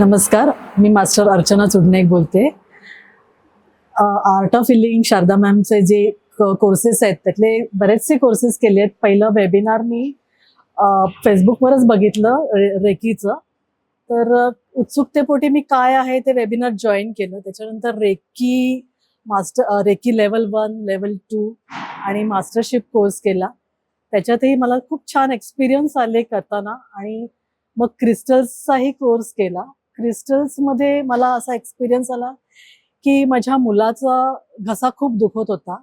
नमस्कार मी मास्टर अर्चना चुडनेक बोलते. Art of healing Sharada मॅमचे जे कोर्सेस आहेत त्यातले बरेचसे कोर्सेस केले आहेत. पहिलं वेबिनार मी फेसबुकवरच बघितलं रे रेकीचं. तर उत्सुकतेपोटी मी काय आहे ते वेबिनार जॉईन केलं. त्याच्यानंतर reiki master reiki level one level two आणि मास्टरशिप कोर्स केला. त्याच्यातही मला खूप छान एक्सपिरियन्स आले करताना आणि मग क्रिस्टल्सचाही कोर्स केला. क्रिस्टल्समध्ये मला असा एक्सपिरियन्स आला की माझ्या मुलाचा घसा खूप दुखत होता.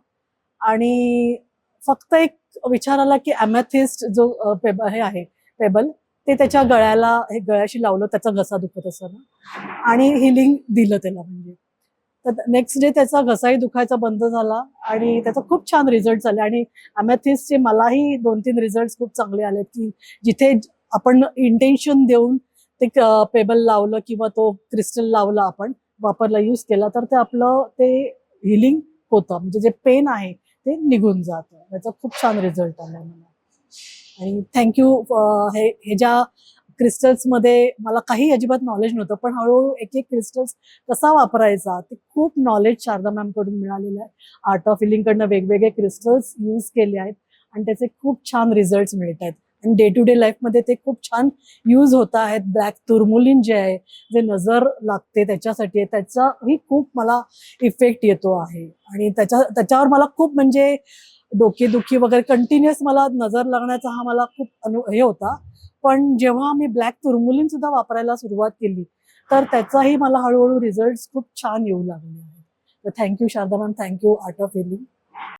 आणि फक्त एक विचार आला की ॲमॅथिस्ट जो पेब हे आहे पेबल ते त्याच्या गळ्याला हे गळ्याशी लावलं त्याचा घसा दुखत असताना. आणि हिलिंग दिलं त्याला म्हणजे. तर नेक्स्ट डे त्याचा घसाही दुखायचा बंद झाला आणि त्याचा खूप छान रिझल्ट झाले. आणि अमॅथिस्टचे मलाही दोन तीन रिझल्ट खूप चांगले आले की जिथे आपण इंटेन्शन देऊन ते पेबल लावलं किंवा तो क्रिस्टल लावला आपण वापरला यूज केला तर ते आपलं ते हिलिंग होतं. म्हणजे जे पेन आहे ते निघून जातं. याचा खूप छान रिझल्ट आला मला. आणि थँक्यू हे हे ज्या क्रिस्टल्समध्ये मला काही अजिबात नॉलेज नव्हतं पण हळूहळू एक एक क्रिस्टल्स कसा वापरायचा ते खूप नॉलेज शारदा मॅमकडून मिळालेलं आहे. आर्ट ऑफ हिलिंगकडनं वेगवेगळे क्रिस्टल्स यूज केले आहेत आणि त्याचे खूप छान रिझल्ट मिळत आहेत. आणि डे टू डे लाईफमध्ये ते खूप छान यूज होत आहेत. ब्लॅक तुरमुलीन जे आहे जे नजर लागते त्याच्यासाठी त्याचाही खूप मला इफेक्ट येतो आहे. आणि त्याच्या त्याच्यावर मला खूप म्हणजे डोकेदुखी वगैरे कंटिन्युअस मला नजर लागण्याचा हा मला खूप अनु हे होता. पण जेव्हा मी ब्लॅक तुरमुलीन सुद्धा वापरायला सुरुवात केली तर त्याचाही मला हळूहळू रिझल्ट खूप छान येऊ लागले आहेत. तर thank you Sharada ma'am thank you art of healing